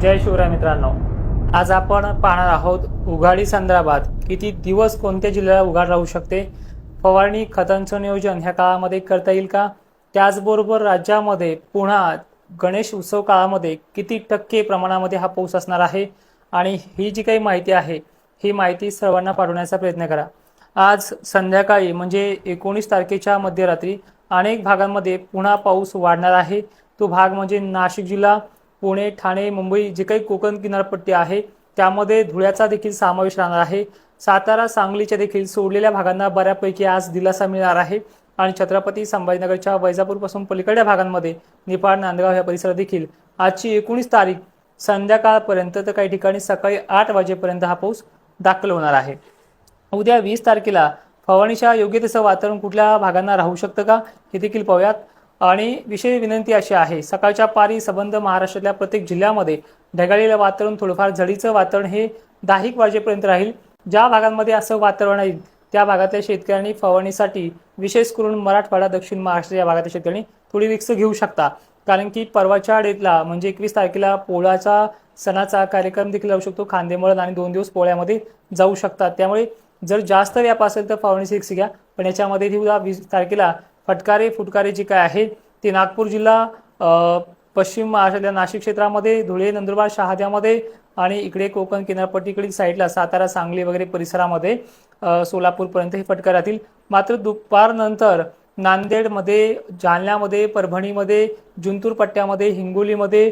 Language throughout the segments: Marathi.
जय शिवराय मित्रांनो. आज आपण पाहणार आहोत उघाडी संदर्भात किती दिवस कोणत्या जिल्ह्याला उघाड राहू शकते? फवारणी खतांचं नियोजन ह्या काळामध्ये करता येईल का? त्याचबरोबर राज्यामध्ये पुन्हा गणेश उत्सव काळामध्ये किती टक्के प्रमाणामध्ये हा पाऊस असणार आहे? आणि ही जी काही माहिती आहे ही माहिती सर्वांना पाठवण्याचा प्रयत्न करा. आज संध्याकाळी म्हणजे एकोणीस तारखेच्या मध्यरात्री अनेक भागांमध्ये पुन्हा पाऊस वाढणार आहे. तो भाग म्हणजे नाशिक जिल्हा पुणे ठाणे मुंबई जे काही कोकण किनारपट्टी आहे त्यामध्ये धुळ्याचा देखील समावेश राहणार आहे. सातारा सांगलीच्या देखील सोडलेल्या भागांना बऱ्यापैकी आज दिलासा मिळणार आहे. आणि छत्रपती संभाजीनगरच्या वैजापूरपासून पलीकडच्या भागांमध्ये निपाड नांदगाव या परिसरात देखील आजची एकोणीस तारीख संध्याकाळपर्यंत तर काही ठिकाणी सकाळी आठ वाजेपर्यंत हा पाऊस दाखल होणार आहे. उद्या वीस तारखेला फवारणीच्या योग्य तसं वातावरण कुठल्या भागांना राहू शकतं का हे देखील पाहूयात. आणि विशेष विनंती अशी आहे सकाळच्या पारी संबंध महाराष्ट्रातल्या प्रत्येक जिल्ह्यामध्ये ढगाळलेलं वातावरण थोडंफार झडीचं वातावरण हे दहाक वाजेपर्यंत राहील. ज्या भागांमध्ये असं वातावरण आहे त्या भागातल्या शेतकऱ्यांनी फवारणीसाठी विशेष करून मराठवाडा दक्षिण महाराष्ट्र या भागातल्या शेतकऱ्यांनी थोडी रिक्स घेऊ शकता. कारण की परवाच्या डेटला म्हणजे एकवीस तारखेला पोळाचा सणाचा कार्यक्रम देखील लावू शकतो. खांदेमळण आणि दोन दिवस पोळ्यामध्ये जाऊ शकतात त्यामुळे जर जास्त व्याप असेल तर फवारणीची रिक्स घ्या. पण याच्यामध्ये उद्या वीस तारखेला फटकारे फुटकारे जे काय आहे ते नागपूर जिल्हा पश्चिम महाराष्ट्रातल्या नाशिक क्षेत्रामध्ये धुळे नंदुरबार शहाद्यामध्ये आणि इकडे कोकण किनारपट्टीकडील साईडला सातारा सांगली वगैरे परिसरामध्ये सोलापूरपर्यंत हे फटका राहतील मात्र दुपारनंतर नांदेडमध्ये जालन्यामध्ये परभणीमध्ये जिंतूर पट्ट्यामध्ये हिंगोलीमध्ये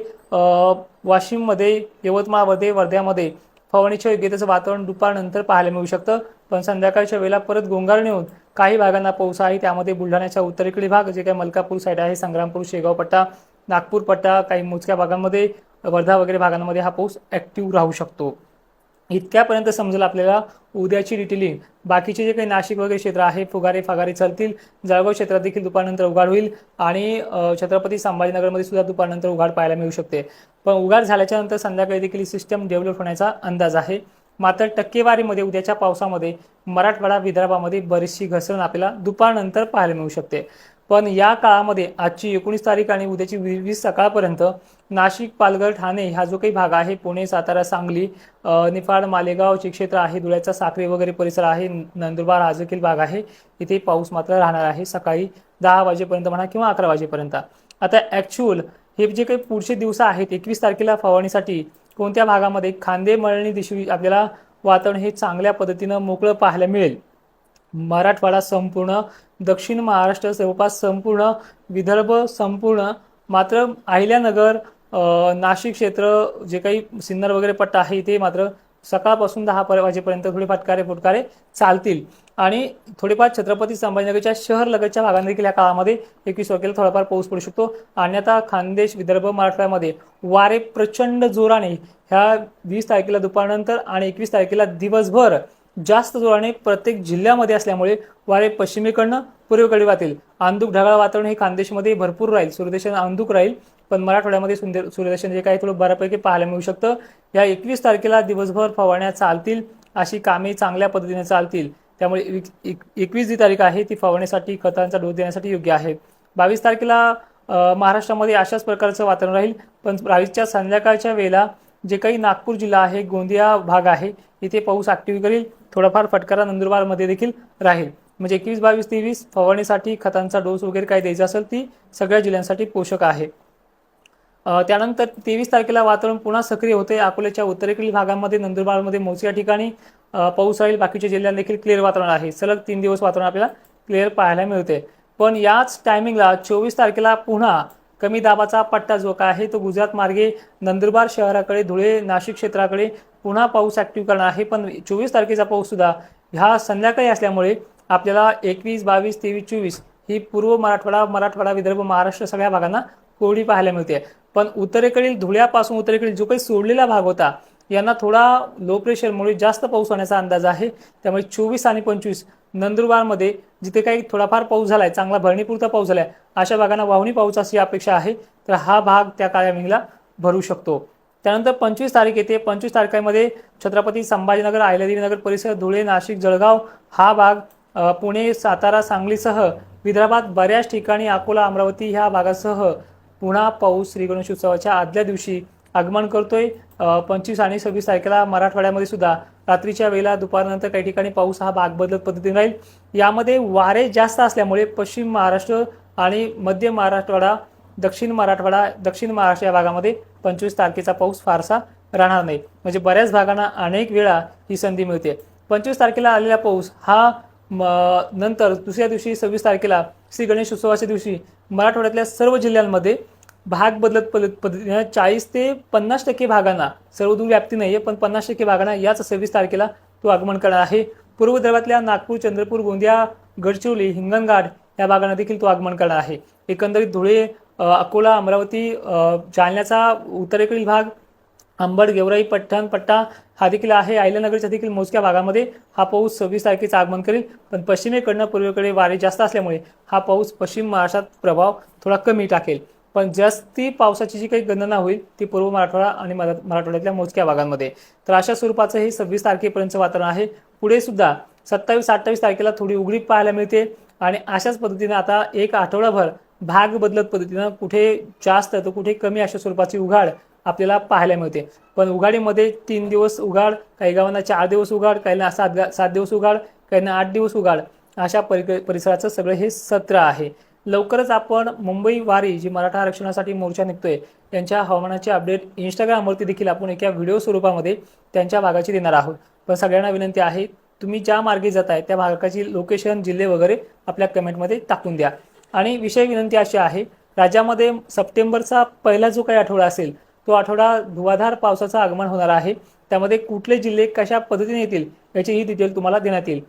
वाशिममध्ये यवतमाळमध्ये वर्ध्यामध्ये फवारणीच्या योग्यतेचं वातावरण दुपारनंतर पाहायला मिळू शकतं. पण संध्याकाळच्या वेळेला परत गोंगार नेऊन काही भागांना पाऊस आहे त्यामध्ये बुलढाण्याच्या उत्तरेकडील भाग जे काही मलकापूर साईड आहे संग्रामपूर शेगाव पट्टा नागपूर पट्टा काही मोजक्या भागांमध्ये वर्धा वगैरे भागांमध्ये हा पाऊस ॲक्टिव्ह राहू शकतो. इतक्यापर्यंत समजेल आपल्याला उद्याची डिटेलिंग बाकीचे जे काही नाशिक वगैरे क्षेत्र आहे फुगारे फागारे चालतील जळगाव क्षेत्रात देखील दुपारनंतर उघाड होईल आणि छत्रपती संभाजीनगरमध्ये सुद्धा दुपारनंतर उघाड पाहायला मिळू शकते. पण उघाड झाल्याच्यानंतर संध्याकाळी देखील सिस्टम डेव्हलप होण्याचा अंदाज आहे. मात्र टक्केवारीमध्ये उद्याच्या पावसामध्ये मराठवाडा विदर्भामध्ये बरीचशी घसरण आपल्याला दुपारनंतर पाहायला मिळू शकते. पण या काळामध्ये आजची एकोणीस तारीख आणि उद्याची वीस सकाळपर्यंत नाशिक पालघर ठाणे हा जो काही भाग आहे पुणे सातारा सांगली निफाड मालेगावचे क्षेत्र आहे धुळ्याचा साखरे वगैरे परिसर आहे नंदुरबार हा देखील भाग आहे इथे पाऊस मात्र राहणार आहे सकाळी दहा वाजेपर्यंत म्हणा किंवा अकरा वाजेपर्यंत. आता ॲक्च्युअल हे जे काही पुढचे दिवस आहेत एकवीस तारखेला फवारणीसाठी कोणत्या भागामध्ये खांदे मळणी दिशी आपल्याला वातावरण हे चांगल्या पद्धतीनं मोकळं पाहायला मिळेल? मराठवाडा संपूर्ण दक्षिण महाराष्ट्र जवळपास संपूर्ण विदर्भ संपूर्ण मात्र अहिल्यानगर नाशिक क्षेत्र जे काही सिन्नर वगैरे पट्टा आहे इथे मात्र सकाळपासून दहा पर- वाजेपर्यंत थोडे फटकारे फुटकारे चालतील. आणि थोडेफार छत्रपती संभाजीनगरच्या शहर लगतच्या भागांना देखील या काळामध्ये एकवीस तारखेला थोडाफार पाऊस पडू शकतो. अन्यथा खानदेश विदर्भ मराठवाड्यामध्ये वारे प्रचंड जोराने ह्या वीस तारखेला दुपारनंतर आणि एकवीस तारखेला दिवसभर जास्त जोराने प्रत्येक जिल्ह्यामध्ये असल्यामुळे वारे पश्चिमेकडनं पूर्वेकडे वाहतील. आंदूक ढगाळ वातावरण हे खानदेशमध्ये भरपूर राहील. सूर्यदर्शन आंदूक राहील. पण मराठवाड्यामध्ये सुंदर सूर्यदर्शन जे काही थोडं बऱ्यापैकी पाहायला मिळू शकतं. या एकवीस तारखेला दिवसभर फवारण्या चालतील अशी कामे चांगल्या पद्धतीने चालतील. त्यामुळे एक- एकवीस जी तारीख आहे ती फवारणीसाठी खतांचा डोस देण्यासाठी योग्य आहे. बावीस तारखेला महाराष्ट्रामध्ये अशाच प्रकारचं वातावरण राहील. पण बावीसच्या संध्याकाळच्या वेळेला जे काही नागपूर जिल्हा आहे गोंदिया भाग आहे इथे पाऊस ॲक्टिव्ह करेल. थोडाफार फटकारा नंदुरबारमध्ये देखील राहील. म्हणजे एकवीस बावीस तेवीस फवारणीसाठी खतांचा डोस वगैरे काय द्यायचा असेल ती सगळ्या जिल्ह्यांसाठी पोषक आहे. त्यानंतर तेवीस तारखेला वातावरण पुन्हा सक्रिय होते. अकोल्याच्या उत्तरेकडील भागांमध्ये नंदुरबारमध्ये मोजक्या ठिकाणी पाऊस राहील. बाकीच्या जिल्ह्यात देखील क्लिअर वातावरण आहे. सलग तीन दिवस वातावरण आपल्याला क्लिअर पाहायला मिळते. पण याच टायमिंगला चोवीस तारखेला पुन्हा कमी दाबाचा पट्टा जो काय आहे तो गुजरात मार्गे नंदुरबार शहराकडे धुळे नाशिक क्षेत्राकडे पुन्हा पाऊस ॲक्टिव्ह करणार आहे. पण चोवीस तारखेचा पाऊस सुद्धा ह्या संध्याकाळी असल्यामुळे आपल्याला एकवीस बावीस तेवीस चोवीस ही पूर्व मराठवाडा मराठवाडा विदर्भ महाराष्ट्र सगळ्या भागांना कोरडी पाहायला मिळते. पण उत्तरेकडील धुळ्यापासून उत्तरेकडील जो काही सोडलेला भाग होता यांना थोडा लो प्रेशरमुळे जास्त पाऊस होण्याचा अंदाज आहे. त्यामुळे चोवीस आणि पंचवीस नंदुरबारमध्ये जिथे काही थोडाफार पाऊस झालाय चांगला भरणीपुरता पाऊस झालाय अशा भागांना वाहणी पाऊस अशी अपेक्षा आहे. तर हा भाग त्या काळ्या भरू शकतो. त्यानंतर पंचवीस तारीख येते. पंचवीस तारखेमध्ये छत्रपती संभाजीनगर अहिल्यादेवीनगर परिसर धुळे नाशिक जळगाव हा भाग पुणे सातारा सांगलीसह विदर्भात बऱ्याच ठिकाणी अकोला अमरावती ह्या भागासह पुन्हा पाऊस श्री गणेश उत्सवाच्या आदल्या दिवशी आगमन करतोय. पंचवीस आणि सव्वीस तारखेला मराठवाड्यामध्ये सुद्धा रात्रीच्या वेळेला दुपारनंतर काही ठिकाणी पाऊस हा भाग बदलत पद्धतीने राहील. यामध्ये वारे जास्त असल्यामुळे पश्चिम महाराष्ट्र आणि मध्य महाराष्ट्रवाडा दक्षिण मराठवाडा दक्षिण महाराष्ट्र या भागामध्ये पंचवीस तारखेचा पाऊस फारसा राहणार नाही. म्हणजे बऱ्याच भागांना अनेक वेळा ही संधी मिळते. पंचवीस तारखेला आलेला पाऊस हा म, नंतर दुसऱ्या दिवशी सव्वीस तारखेला श्री गणेश उत्सवाच्या दिवशी मराठवाड्यातल्या सर्व जिल्ह्यांमध्ये भाग बदलत पद्धत पद्धतीने चाळीस ते पन्नास टक्के भागांना सर्वदूर व्याप्ती नाही आहे पण पन्नास टक्के भागांना याच सव्वीस तारखेला तो आगमन करणार आहे. पूर्व विदर्भातल्या नागपूर चंद्रपूर गोंदिया गडचिरोली हिंगणघाट या भागांना देखील तो आगमन करणार आहे. एकंदरीत धुळे अकोला अमरावती जालन्याचा उत्तरेकडील भाग अंबड गेवराई पठ्ठण पट्टा हा देखील आहे. आयल्यानगरच्या देखील मोजक्या भागामध्ये हा पाऊस सव्वीस तारखेचं आगमन करेल पण पश्चिमेकडनं पूर्वेकडे वारे जास्त असल्यामुळे हा पाऊस पश्चिम महाराष्ट्रात प्रभाव थोडा कमी टाकेल. पण जास्ती पावसाची जी काही गणना होईल ती पूर्व मराठवाडा आणि मरा- मराठवाड्यातल्या मोजक्या भागांमध्ये. तर अशा स्वरूपाचं हे सव्वीस तारखेपर्यंतचं वातावरण आहे. पुढे सुद्धा सत्तावीस अठ्ठावीस तारखेला थोडी उघडीप पाहायला मिळते आणि अशाच पद्धतीनं आता एक आठवडाभर भाग बदलत पद्धतीनं कुठे जास्त तर कुठे कमी अशा स्वरूपाची उघाड आपल्याला पाहायला मिळते. पण उघाडीमध्ये तीन दिवस उघाड काही गावांना चार दिवस उघाड काहींना सात सात दिवस उघाड काहींना आठ दिवस उघाड अशा परि परिसराचं सगळं हे सत्र आहे. लवकरच आपण मुंबई वारी जी मराठा आरक्षणासाठी मोर्चा निघतोय त्यांच्या हवामानाचे अपडेट इंस्टाग्रामवरती देखील आपण एका व्हिडिओ स्वरूपामध्ये त्यांच्या भागाची देणार आहोत. पण सगळ्यांना विनंती आहे तुम्ही ज्या मार्गे आहे त्या भागाची लोकेशन जिल्हे वगैरे आपल्या कमेंटमध्ये टाकून द्या. आणि विषय विनंती अशी आहे राज्यामध्ये सप्टेंबरचा पहिला जो काही आठवडा असेल तो आठवडा धुवाधार पावसाचं आगमन होणार आहे. त्यामध्ये कुठले जिल्हे कशा पद्धतीने येतील याची ही डिटेल तुम्हाला देण्यात येईल.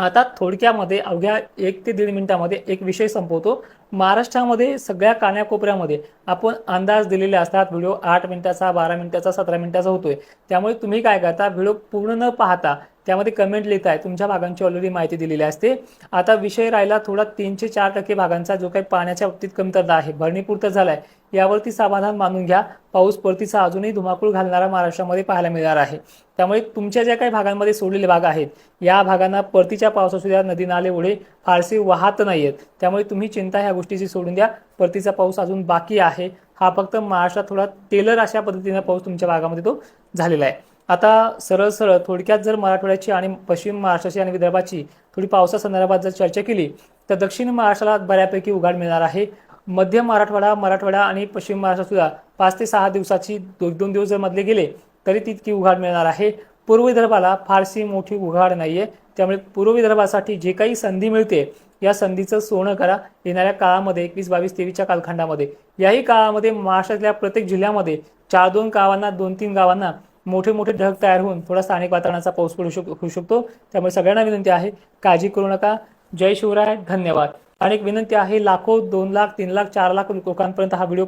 आता थोडक्यामध्ये अवघ्या एक ते दीड मिनिटामध्ये एक विषय संपवतो. महाराष्ट्रामध्ये सगळ्या कान्याकोपऱ्यामध्ये आपण अंदाज दिलेले असतात. व्हिडिओ आठ मिनिटाचा बारा मिनिटाचा सतरा मिनिटाचा होतोय. त्यामुळे तुम्ही काय करता? व्हिडिओ पूर्ण न पाहता त्यामध्ये कमेंट लिहिताय. तुमच्या भागांची ऑलरेडी माहिती दिलेली असते. आता विषय राहिला थोडा तीनशे चार टक्के भागांचा जो काही पाण्याच्या बाबतीत कमतरता आहे. भरणीपुरता झालाय. यावरती समाधान मानून घ्या. पाऊस परतीचा अजूनही धुमाकूळ घालणारा महाराष्ट्रामध्ये पाहायला मिळणार आहे. त्यामुळे तुमच्या ज्या काही भागांमध्ये सोडलेले भाग आहेत या भागांना परतीच्या पावसासुद्धा नदी नाले ओढे फारसे वाहत नाहीयेत. त्यामुळे तुम्ही चिंता ह्या गोष्टीची सोडून द्या. परतीचा पाऊस अजून बाकी आहे. हा फक्त महाराष्ट्रात थोडा टेलर अशा पद्धतीने पाऊस तुमच्या भागामध्ये तो झालेला आहे. आता सरळ सरळ थोडक्यात जर मराठवाड्याची आणि पश्चिम महाराष्ट्राची आणि विदर्भाची थोडी पावसासंदर्भात जर चर्चा केली तर दक्षिण महाराष्ट्राला बऱ्यापैकी उघाड मिळणार आहे. मध्य मराठवाडा मराठवाडा आणि पश्चिम महाराष्ट्र सुद्धा पाच ते सहा दिवसाची दोन दोन दिवस जर मधले गेले तरी तितकी उघाड मिळणार आहे. पूर्व विदर्भाला फारशी मोठी उघाड नाही आहे त्यामुळे पूर्व विदर्भासाठी जे काही संधी मिळते या संधीचं सोनं करा. येणाऱ्या काळामध्ये एकवीस बावीस तेवीसच्या कालखंडामध्ये. याही काळामध्ये महाराष्ट्रातल्या प्रत्येक जिल्ह्यामध्ये चार दोन गावांना दोन तीन गावांना मोठे मोठे ढग तयार होऊन थोडा स्थानिक वातावरणाचा पाऊस पडू शक होऊ शकतो. त्यामुळे सगळ्यांना विनंती आहे काळजी करू नका. जय शिवराय धन्यवाद. आणि एक विनंती आहे लाखो दोन लाख तीन लाख चार लाख लोकांपर्यंत हा व्हिडिओ